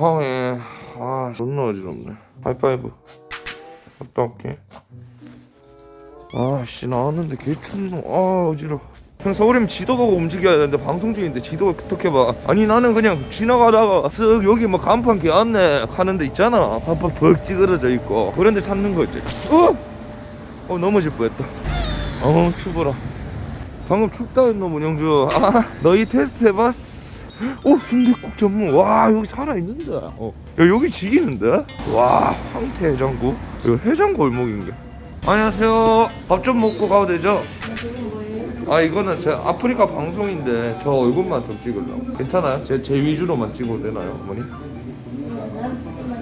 하에 아 존나 어지럽네. 하이파이브. 갔다 올게. 아 씨 나왔는데 개춥노 아 어지러워. 형 서울이면 지도 보고 움직여야 되는데 방송 중인데 지도 어떻게 봐. 아니 나는 그냥 지나가다가 쓱 여기 뭐 간판 개왔네 하는데 있잖아. 간판 벅 찌그러져 있고. 그런 데 찾는 거지. 어? 어 넘어질 뻔했다. 어 추워라. 방금 춥다 했노 문영주. 아 너희 테스트 해봤어 오 순대국 전문 와 여기 살아있는데 어 야, 여기 지기는데 와 황태 해장국 이거 해장 골목인게 안녕하세요 밥 좀 먹고 가도 되죠? 아 이거는 제 아프리카 방송인데 저 얼굴만 좀 찍으려고 괜찮아요? 제, 제 위주로만 찍어도 되나요 어머니?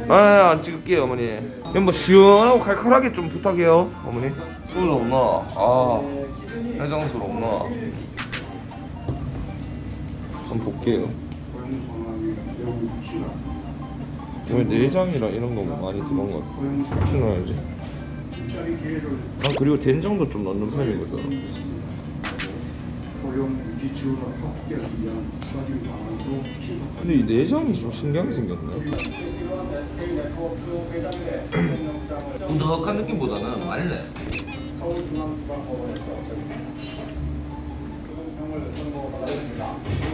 아안 찍을게요 어머니 그냥 뭐 시원하고 칼칼하게 좀 부탁해요 어머니 술 없나? 아 해장술 없나? 한번 볼게요. 왜 내장이랑 이런 거 많이 들어간 것 같아 후추 넣어야지. 아 그리고 된장도 좀 넣는 편이거든. 근데 이 내장이 좀 신기하게 생겼네. 우덕한 느낌보다는 말래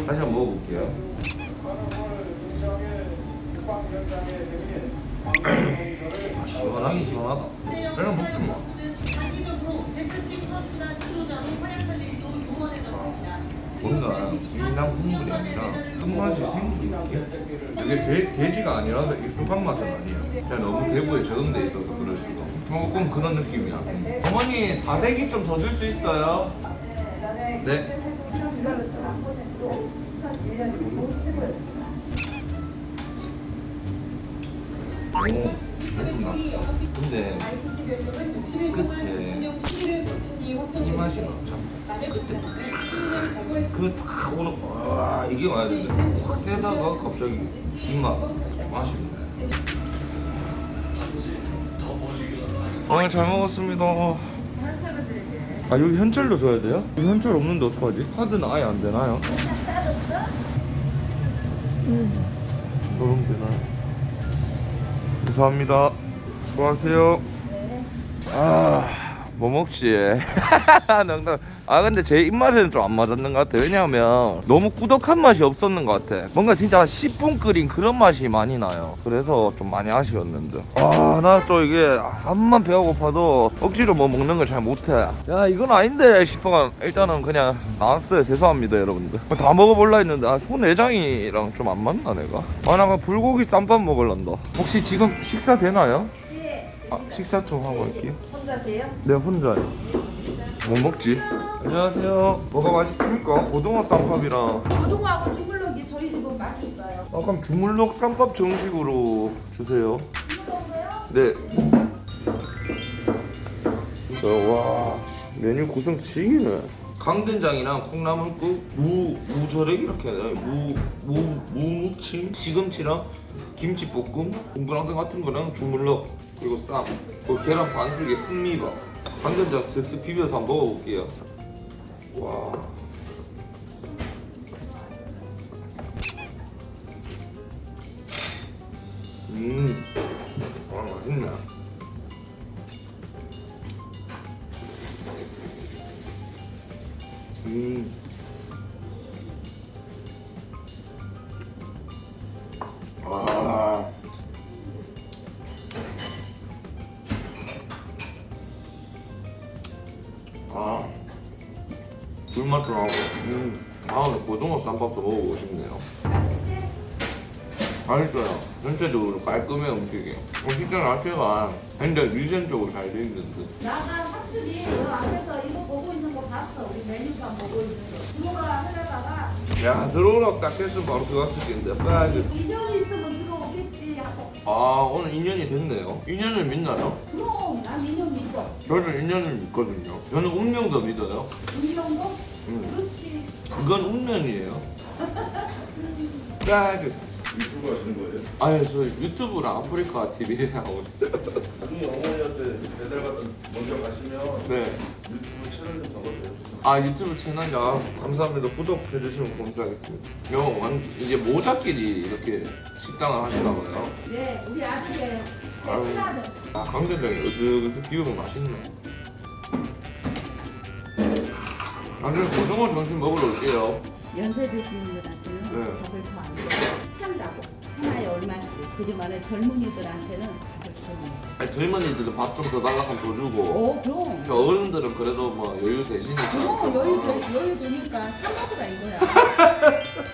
다시 한번 먹어볼게요 아, 시원하게 시원하다 그냥 먹든 뭐. 뭔가 김남 국물이 아니라 끝맛이 생수 느낌? 이게 돼, 돼지가 아니라서 익숙한 맛은 아니야 그냥 너무 대구에 적응돼 있어서 그럴 수도 조금 그런 느낌이야 어머니 다대기 좀 더 줄 수 있어요? 네 오, 맛있나? 근데 끝에 이 맛이 나죠 그딱 오는 와 이게 와야 되는데 확 세다가 갑자기 이맛 맛있네 오늘 잘 먹었습니다 아 여기 현찰로 줘야 돼요? 여기 현찰 없는데 어떡하지? 카드는 아예 안 되나요? 그럼 되나요? 감사합니다 수고하세요 아, 뭐 먹지? 농담. 아, 근데 제 입맛에는 좀 안 맞았는 것 같아. 왜냐하면 너무 꾸덕한 맛이 없었는 것 같아. 뭔가 진짜 10분 끓인 그런 맛이 많이 나요. 그래서 좀 많이 아쉬웠는데. 아, 나 또 이게 한만 배가 고파도 억지로 뭐 먹는 걸 잘 못해. 야, 이건 아닌데 싶어가 일단은 그냥 나왔어요. 죄송합니다, 여러분들. 다 먹어볼라 했는데, 아, 소내장이랑 좀 안 맞나, 내가? 아, 나 불고기 쌈밥 먹을란다. 혹시 지금 식사 되나요? 아, 식사 좀 하고 갈게요. 혼자세요? 네 혼자요. 뭐 먹지? 안녕하세요. 뭐가 맛있습니까? 고등어 쌈밥이랑. 고등어하고 주물럭이 저희 집은 맛있어요. 아 그럼 주물럭 쌈밥 정식으로 주세요. 네. 저, 와 메뉴 구성 지기네. 강된장이랑 콩나물국, 무 무절액 이렇게 해야 되나? 무 무 무무침, 시금치랑 김치볶음, 동그랑땡 같은 거랑 주물럭 그리고 쌈, 그리고 계란 반숙에 흑미밥, 강된장 쓱쓱 비벼서 한번 먹어볼게요. 와. 음, 와 맛있네. 음. 불맛도 나고. 음. 다음에 고등어 쌈밥도 먹어보고 싶네요. 맛있어요. 전체적으로 깔끔해 음식이. 어, 식당 자체가 굉장히 위생적으로 잘 돼 있는 듯. 나가 삼촌이 그 앞에서 이거 보고 있는 거 봤어. 우리 메뉴판 보고 있는 거. 들어가 하려다가 야 들어오라 딱 했으면 바로 들어갔을 텐데. 빨리. 인연이 있으면 들어오겠지 하고. 아 오늘 인연이 됐네요. 인연을 믿나요? 그럼 난 인연 믿어. 저는 인연을 믿거든요. 저는 운명도 믿어요. 운명도? 음. 그렇지. 그건 운명이에요. 딱. 유튜브 하시는 거예요? 아니 저 유튜브랑 아프리카 TV 하고 있어요. 나중에 어머니한테 배달 같은 먼저 가시면 네. 유튜브 채널 좀 적어줘요. 아 유튜브 채널 아 감사합니다 구독해 주시면 감사하겠습니다 형 완, 이제 모자끼리 이렇게 식당을 하시나 봐요 네, 우리 아들의 아유. 아 강된장이 으슥으슥 기우면 맛있네 나중에 고등어 점심 먹으러 올게요 연세 드시는 분한테는 네. 밥을 더안 줘요. 한다고 하나에 얼마씩. 그지만은 젊은이들한테는 밥을 더 줘요. 아니 젊은이들은 밥 좀 더 달라 하면 더 주고 오, 그럼. 저 어른들은 그래도 뭐 여유 되시니까 그럼 여유 되- 여유 되니까 사 먹으라 이거야.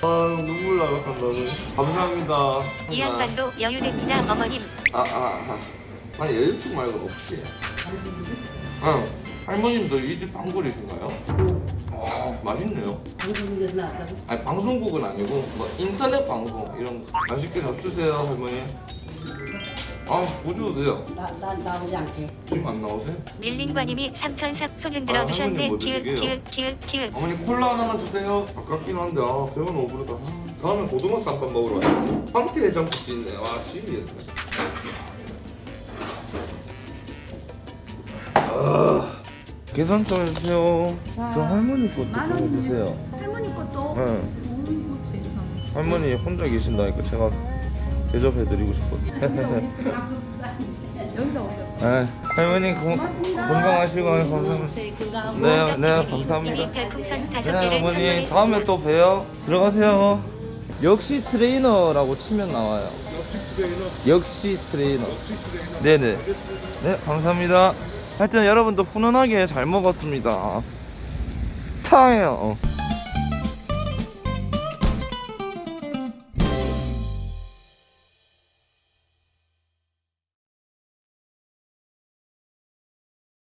아 눈물 나겠다 너무 감사합니다 이 양반도 여유됩니다, 어머님. 아, 아, 아. 아 니 여유증 말고 없지 응 할머님도 이 집 단골이신가요? 아 맛있네요 방송국에서 나왔다고? 아니 방송국은 아니고 뭐 인터넷 방송 이런 거 맛있게 잡수세요 할머니 아 보셔도 돼요 나, 나 나오지 않게. 지금 안 나오세요? 밀린과님이 삼천삼 손흔 아, 들어 할머니 주셨네. 뭐 키읔? 키읔 키읔 키읔. 어머니 콜라 하나만 주세요 아깝긴 한데 아 배가 너무 부르다 아, 다음에 고등어 쌈밥 먹으러 와요 황태 해장국도 있네 와 지리겠네 아 계산 좀 해주세요 자, 저 할머니 것도 만 좀. 해주세요 할머니 것도. 네. 할머니 혼자 계신다니까 제가 대접해드리고 싶어서 여기다 오셨어. 네, 할머니 고. 건강하시고 감사합니다 네. 네, 네, 감사합니다. 별풍선 다섯 네 개를 어머니 선물했습니다. 다음에 또 봬요 들어가세요 역시 트레이너라고 치면 나와요 역시 트레이너 네네 네 감사합니다 하여튼 여러분도 훈훈하게 잘 먹었습니다. 타요